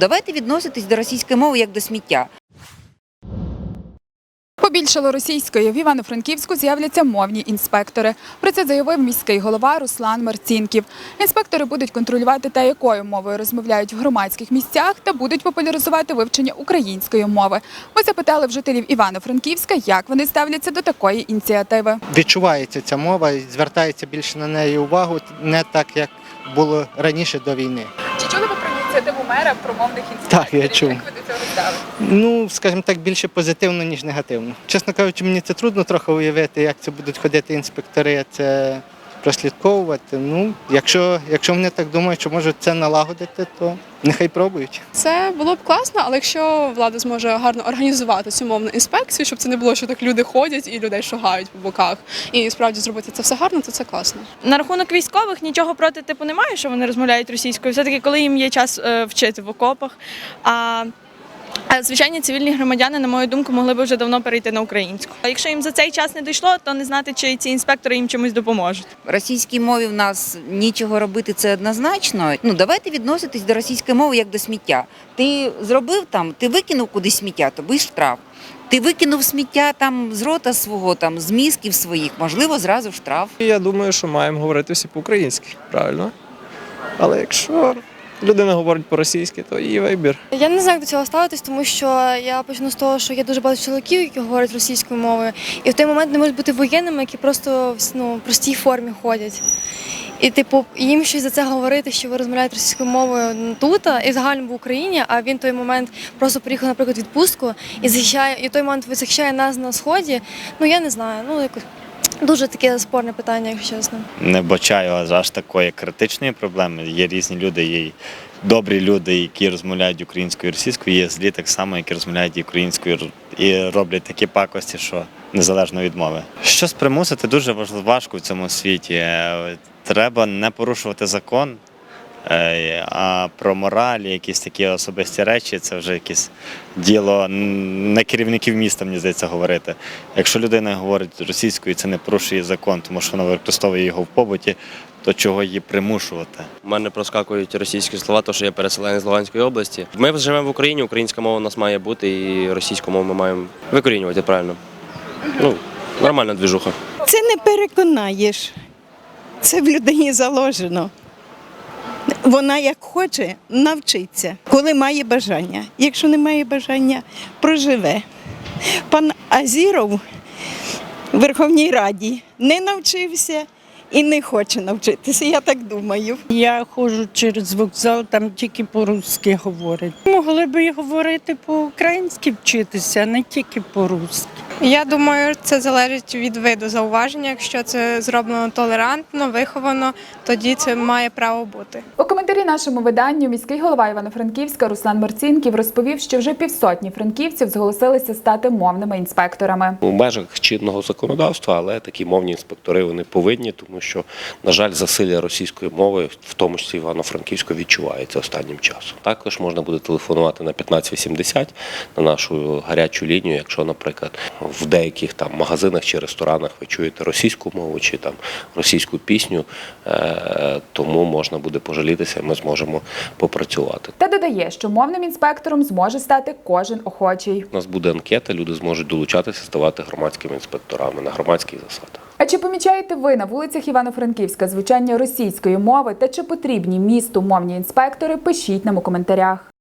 Давайте відноситись до російської мови як до сміття. Побільшало російської в Івано-Франківську з'являться мовні інспектори. Про це заявив міський голова Руслан Марцінків. Інспектори будуть контролювати те, якою мовою розмовляють в громадських місцях, та будуть популяризувати вивчення української мови. Ми запитали в жителів Івано-Франківська, як вони ставляться до такої ініціативи. відчувається ця мова і звертається більше на неї увагу, не так як було раніше до війни. Чи чули ви ініціативу мера про мовних Так, я чув. Як ви до цього ставите? Ну, скажімо так, більше позитивно, ніж негативно. Чесно кажучи, мені це трудно трохи уявити, як це будуть ходити інспектори, це прослідковувати. Ну, якщо, якщо вони так думають, що можуть це налагодити, то нехай пробують. Це було б класно, але якщо влада зможе гарно організувати цю мовну інспекцію, щоб це не було, що так люди ходять і людей шугають по боках, і справді зробити це все гарно, то це класно. На рахунок військових нічого проти типу немає, що вони розмовляють російською. Все-таки, коли їм є час е, вчити в окопах. А звичайні цивільні громадяни, на мою думку, могли б вже давно перейти на українську. А якщо їм за цей час не дійшло, то не знати, чи ці інспектори їм чимось допоможуть. Російській мові в нас нічого робити це однозначно. Ну давайте відноситись до російської мови як до сміття. Ти зробив там, ти викинув кудись сміття, тобі штраф. Ти викинув сміття там з рота свого, там з мізків своїх, можливо, зразу штраф. Я думаю, що маємо говорити всі по-українськи, правильно? Але якщо людина говорить по-російськи, то її вибір. Я не знаю, як до цього ставитись, тому що я почну з того, що є дуже багато чоловіків, які говорять російською мовою, і в той момент не можуть бути воєнними, які просто в ну, простій формі ходять. І, типу, їм щось за це говорити, що ви розмовляєте російською мовою тут і загально в Україні, а він в той момент просто приїхав, наприклад, відпустку і захищає, і в той момент захищає нас на сході. Ну я не знаю. Ну якось дуже таке спорне питання, якщо чесно. не бачаю аж такої критичної проблеми. Є різні люди, є добрі люди, які розмовляють українською і російською, є злі так само, які розмовляють українською і роблять такі пакості, що незалежно від мови. Щось примусити дуже важко в цьому світі. Е, Треба не порушувати закон. Е, А про мораль, якісь такі особисті речі, це вже якесь діло не керівників міста, мені здається, говорити. Якщо людина говорить російською, це не порушує закон, тому що вона використовує його в побуті, то чого її примушувати? У мене проскакують російські слова, тому що я переселенець з Луганської області. Ми живемо в Україні, українська мова у нас має бути, і російську мову ми маємо викорінювати правильно. Ну, нормальна двіжуха. Це не переконаєш. Це в людині заложено. Вона як хоче, навчиться, коли має бажання. Якщо не має бажання, проживе. Пан Азіров в Верховній Раді не навчився і не хоче навчитися, я так думаю. Я ходжу через вокзал, там тільки по-русски говорять. Могли б і говорити по-українськи вчитися, а не тільки по-русски. Я думаю, це залежить від виду зауваження. Якщо це зроблено толерантно, виховано, тоді це має право бути. Коментарі нашому виданню міський голова Івано-Франківська Руслан Марцінків розповів, що вже півсотні франківців зголосилися стати мовними інспекторами. у межах чинного законодавства, але такі мовні інспектори вони повинні, тому що, на жаль, засилля російської мови, в тому числі Івано-Франківську, відчувається останнім часом. Також можна буде телефонувати на 1580 на нашу гарячу лінію, якщо, наприклад, в деяких там магазинах чи ресторанах ви чуєте російську мову чи там російську пісню, е, тому можна буде пожалітися, ми зможемо попрацювати. Та додає, що мовним інспектором зможе стати кожен охочий. У нас буде анкета, люди зможуть долучатися, ставати громадськими інспекторами на громадських засадах. А чи помічаєте ви на вулицях Івано-Франківська звучання російської мови та чи потрібні місту мовні інспектори? Пишіть нам у коментарях.